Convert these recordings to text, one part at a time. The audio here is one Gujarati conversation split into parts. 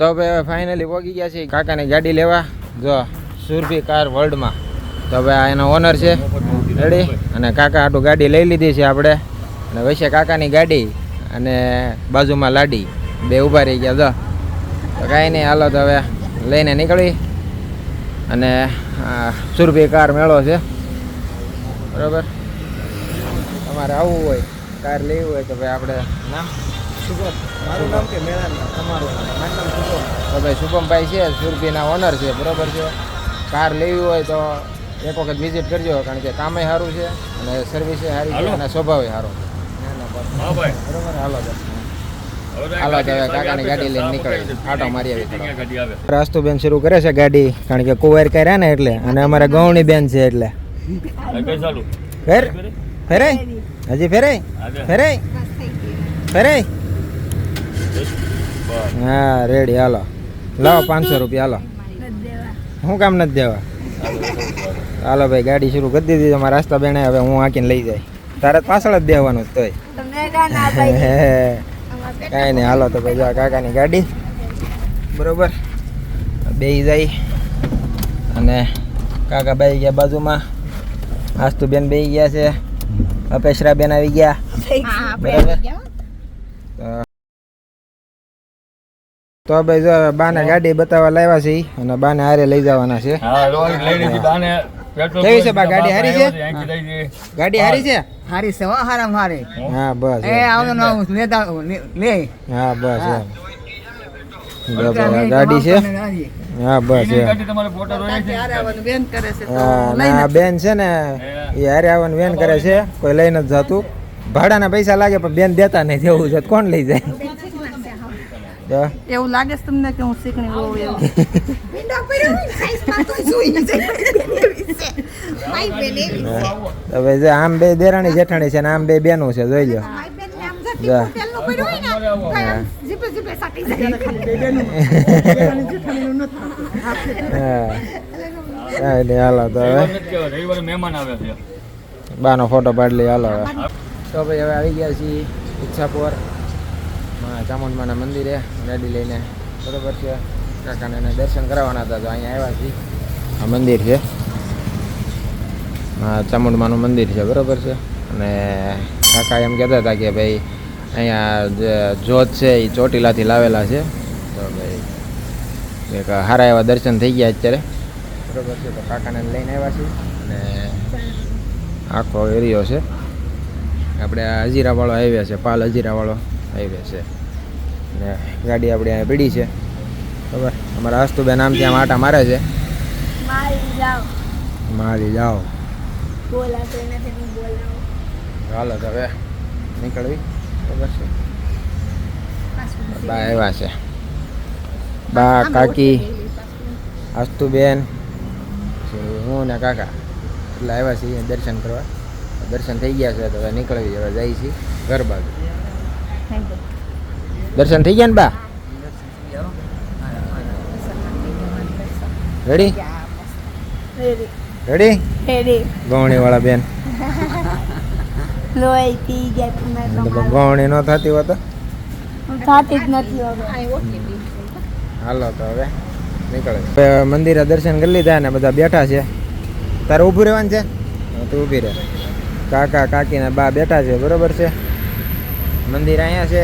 તો હવે ફાઇનલી પહોંચી ગયા છે કાકાની ગાડી લેવા, જો સુરભી કાર વર્લ્ડમાં તો હવે આ એનો ઓનર છે રેડી અને કાકા આટું ગાડી લઈ લીધી છે આપણે. અને વૈશે કાકાની ગાડી અને બાજુમાં લાડી, બે ઊભા રહી ગયા, જો. તો કાંઈ નહીં, હાલો તો હવે લઈને નીકળી. અને સુરભી કાર મેળો છે. બરાબર? તમારે આવવું હોય કાર લેવી હોય તો ભાઈ આપણે નામ મારું નામ કે મેળા નામ? તમારું નામ? તો ભાઈ શુભમભાઈ છે સુરભીના ઓનર છે બરોબર છે? કાર લેવી હોય તો એક વખત વિઝિટ કરજો કારણ કે કામે સારું છે અને સર્વિસ સારી છે અને સ્વભાવે સારો. હા ભાઈ. બરોબર? હાલો હાલો તો કાકાની ગાડી લઈને નીકળે. આટો મારી આવી ક્યાં ગાડી આવે રાસ્તુ બેન શરૂ કરે છે ગાડી કારણ કે કુંવર કર્યા ને એટલે. અને અમારે ગૌણી બેન છે એટલે. ફેર? ફેરાય? હજી ફેરાય? ફેરાય? ફેરાય? હા રેડી હાલો. લાવો પાંચસો રૂપિયા હાલો. શું કામ નથી દેવા? હાલો ભાઈ ગાડી શરૂ કરી દીધી. તમારા રસ્તા બેને હવે હું આંકીને લઈ જાય. તારે પાછળ જ દેવાનું જ તોય. કાંઈ નહીં હાલો તો ભાઈ જો કાકાની ગાડી. બરોબર? બે જાય. અને કાકા બાઈ ગયા બાજુમાં. આસ્તુબેન બે ગયા છે. અપેશરા બેન આવી ગયા. બરાબર તો- ભાઈ જો બાને ગાડી બતાવવા લાવ્યા છે અને બાને હારે લઈ જવાના છે. કેવી છે બા, ગાડી હારી છે? ગાડી હારી છે? હારી છે હો હારામ હારી. હા. બસ એ આવું ને લેતા લે- હા બસ જો ગાડી છે? હા બસ હા બેન છે ને એ હારે આવવાનું વેન કરે છે. કોઈ લઈ નથી જતું. ભાડાના પૈસા લાગે પણ બેન દેતા નહીં જેવું છે કોણ લઈ જાય? જો. એવું લાગે છે તમને કે હું શીખણી બહુ એવું હવે જે આમ બે દેરાણી જેઠાણી છે ને આમ બે બેનું છે જોઈ લો જા. હા. કાંઈ હાલો તો હવે. મહેમાન આવે છે. બાનો ફોટો પાડી લઈ હાલો હવે. તો ભાઈ હવે આવી ગયા છીએ ઈચ્છાપુર. ચામુંડમાના મંદિરે ગાડી લઈને બરોબર છે. કાકાને એને દર્શન કરાવવાના હતા, તો અહીંયા આવ્યા છીએ. આ મંદિર છે. ચામુંડમાનું મંદિર છે, બરોબર છે. અને કાકા એમ કહેતા હતા કે ભાઈ, અહીંયા જે જોત છે એ ચોટીલાથી લાવેલા છે. તો ભાઈ, એક સારા એવા દર્શન થઈ ગયા અત્યારે. બરોબર છે, તો કાકાને લઈને આવ્યા છીએ. અને આખો એરિયો છે. આપણે હજીરાવાળો આવ્યા છે, પાલ હજીરાવાળો. હાઈવે છે. ને ગાડી આપણી અહીંયા પડી છે. બરાબર અમારા હસ્તુબેન આમ આમ આટા મારે છે. મારી જાઓ. હાલો તો હવે નીકળવી. ખબર છે? બા આવ્યા છે. બા કાકી હસ્તુબેન હું ને કાકા. એટલે આવ્યા છીએ દર્શન કરવા. દર્શન થઈ ગયા છે તો હવે નીકળવી હવે જાય છીએ ઘર બાજુ. દર્શન થઈ ગયા ને બા? રેડી રેડી ગૌણી વાળા બેન. લોહી પી ગયા ગૌણી ન થતી હોત તો થતી જ નથી હવે. હાલો તો હવે નીકળે. મંદિરે દર્શન કરી લીધા ને બધા બેઠા છે. તારે ઊભું રહેવાનું છે? તું ઊભી રહે. કાકા કાકી ને બા બેઠા છે. બરોબર છે? મંદિર અહીંયા છે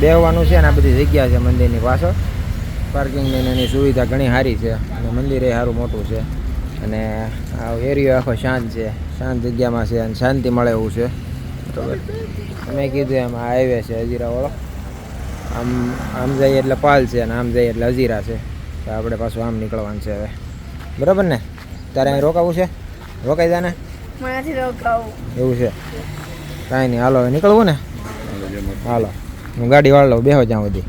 બેહવાનું છે ને આ બધી જગ્યા છે મંદિરની પાછળ. પાર્કિંગની એની સુવિધા ઘણી સારી છે અને મંદિર એ સારું મોટું છે. અને આ એરિયો આખો શાંત છે શાંત જગ્યામાં છે અને શાંતિ મળે એવું છે. તો મેં કીધું એમ આ હાઈવે છે હજીરાવાળો આમ આમ જઈએ એટલે પાલ છે અને આમ જઈએ એટલે હજીરા છે. તો આપણે પાછું આમ નીકળવાનું છે હવે. બરાબર ને? તારે અહીં રોકાવું છે? રોકાઈ જા ને. મારાથી રોકાવું. એવું છે. કાંઈ નહીં હાલો હવે નીકળવું ને. હાલો. હું ગાડી વાળ લઉં બેહો જ્યાં સુધી.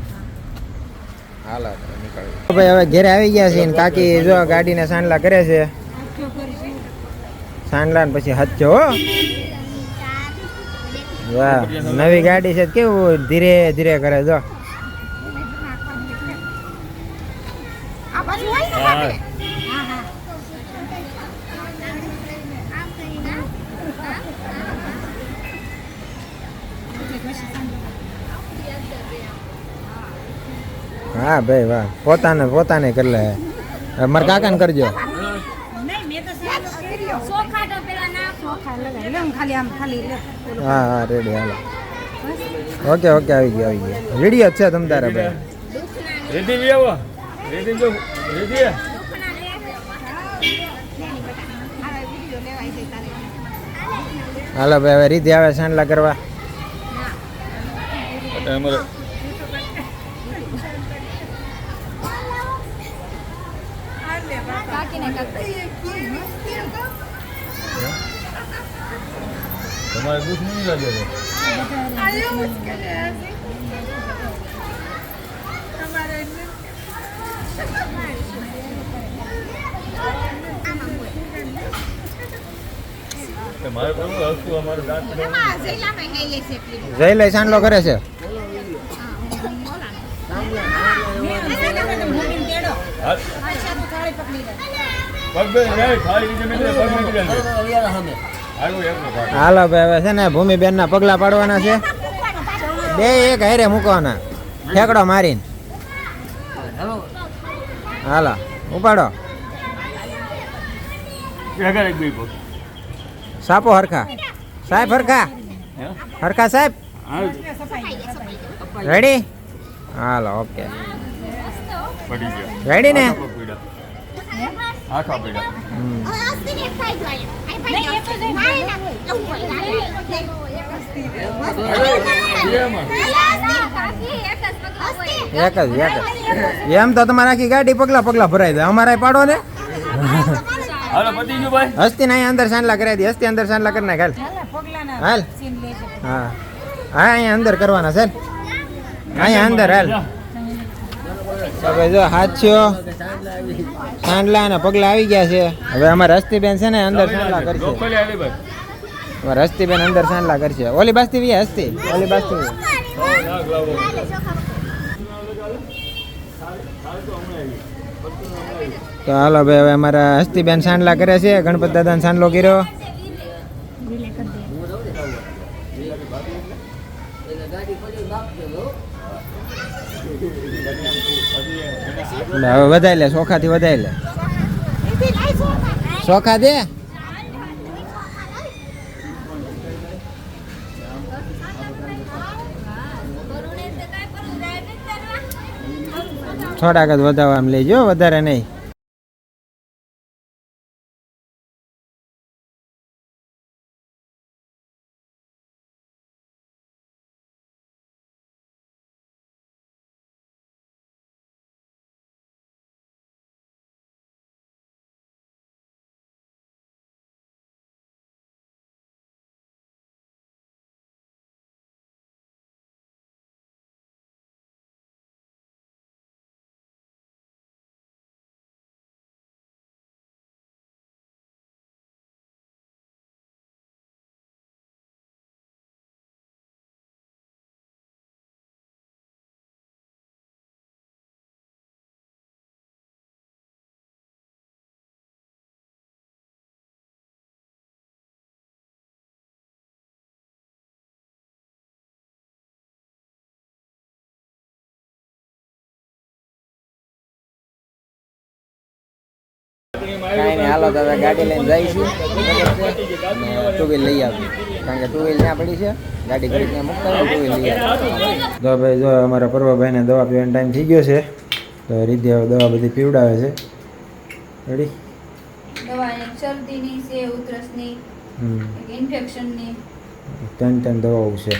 હાલો ભાઈ હવે ઘેરે આવી ગયા છે ને કાકી જો ગાડીને સાંડલા કરે છે. સાંડલા ને પછી હચ્ચો હો. વાહ નવી ગાડી છે કેવું ધીરે ધીરે કરે જો. હા ભાઈ વાહ. પોતાને પોતાને કરી લે હવે મારા કાકાને કરજો. હા હા રેડી હાલો. ઓકે ઓકે આવી ગયો આવી ગયો. વીડિયો જ છે તમ તારે ભાઈ. રેડી બી આવો. રેડી જો. રેડી. હાલો ભાઈ હવે રીતિ આવે સાંડલા કરવા અમારે તમારે દુઃખ નહીં લાગે. જઈ લઈ સાંડલો કરે છે. હાથ. પગ બે નહીં, થાળી નીચે મૂકી દે, પગ મૂકી દે. હાલો, ભાઈ હવે છે ને ભૂમિબેન ના પગલા પાડવાના છે. બે એક હેરે મૂકવાના. ઠેકડો મારીને. હાલો. ઉપાડો. સાપો હરખા. સાહેબ હરખા? હરખા સાહેબ. રેડી હાલો ઓકે રેડી ને? આખા પીડા. એક જ એક એમ તો તમારે આખી ગાડી પગલા પગલા ભરાઈ જાય. અમારે પાડો ને. હસ્તી ને અહીંયા અંદર સાંડલા કરાવી દે. હસ્તી અંદર સાંડલા કરી નાખ. હાલ. હાલ. હા હા અહીંયા અંદર કરવાના છે. ને. અહીંયા અંદર હાલ. તો જો હાથ હાથીઓ સાંડલા અને પગલા આવી ગયા છે. હવે અમારે હસ્તીબેન છે ને અંદર સાંડલા કરશે. ચોખ્ખોલી હસ્તી બેન અંદર સાંડલા કરશે. ઓલી બાસ્તી વી હસ્તી. ઓલી બાસ્તી. તો હાલો ભાઈ હવે અમારા હસ્તીબેન સાંડલા કરે છે. ગણપત દાદાને સાંડલો કર્યો. હવે વધારે લે ચોખાથી વધારે લે ચોખા દે? થોડાક જ વધારવા આમ લેજો, વધારે નહીં. કાંઈ નહીં. હાલો તો હવે ગાડી લઈને જઈશું ટુ વ્હીલ લઈ આવી કારણ કે ટુ વ્હીલ ત્યાં પડી છે. ગાડી ઘડી ત્યાં મૂકતા ટુ વ્હીલ લઈ આવી તો ભાઈ જો અમારા પર્વભાઈને દવા પીવાનો ટાઈમ થઈ ગયો છે તો રીધે હવે દવા બધી પીવડાવે છે. રેડી દવા શરદીની છે ઉધરસની ઇન્ફેક્શનની. ત્રણ ત્રણ દવાઓ છે.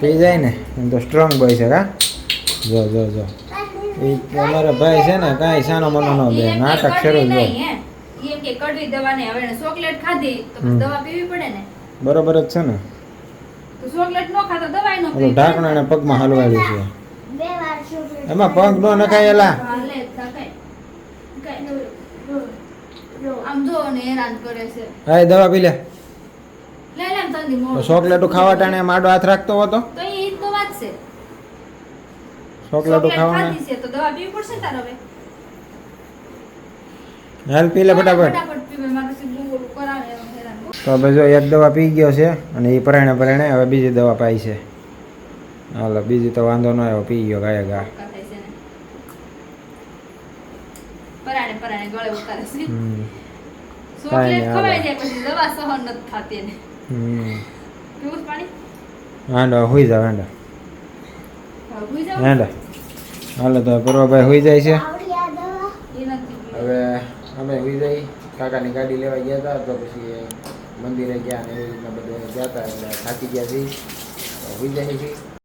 પી જાય ને? એમ તો સ્ટ્રોંગ બોય છે હા? જો જો જો. એ અમારા ભાઈ છે ને કાંઈ સાનો મનો ન દે નાટક શરૂ જ એમ. કે કડવી દવા નહીં હવે ચોકલેટ ખાધી તો દવા પીવી પડે ને. બરોબર જ છે ને. તો ચોકલેટ નો ખાતો દવાય નો ઓલું ઢાંકણા ને પગમાં હલવાવી છે. એમાં પગ નો કાંઈ કાંઈ આમ જો ને હેરાન કરે છે. હા દવા પી લે. લે. ખાવા ટાણે માડો હાથ રાખતો હતો? તો ચોકલેટો ખાવાની. છે તો દવા પીવી પડશે તાર હવે? હાલ પી લે ફટાફટ. તો હવે જો એક દવા પી ગયો છે અને એ પરાણે પરાણે હવે બીજી દવા પાઈ છે. હાલો બીજી તો વાંધો ન આવ્યો પી ગયો ગાય ગા. પરાણે પરાણે ગળે ઉતારે છે. હોઈ જાવ હાંડો હોઈ હાલો તો પરવાભાઈ હોઈ જાય છે. હવે અમે હોઈ જઈ, કાકાની ગાડી લેવા ગયા હતા તો પછી મંદિરે ગયા ને એવી રીતના બધે ગયા હતા એટલે થાકી ગયા છીએ હોઈ જાય છીએ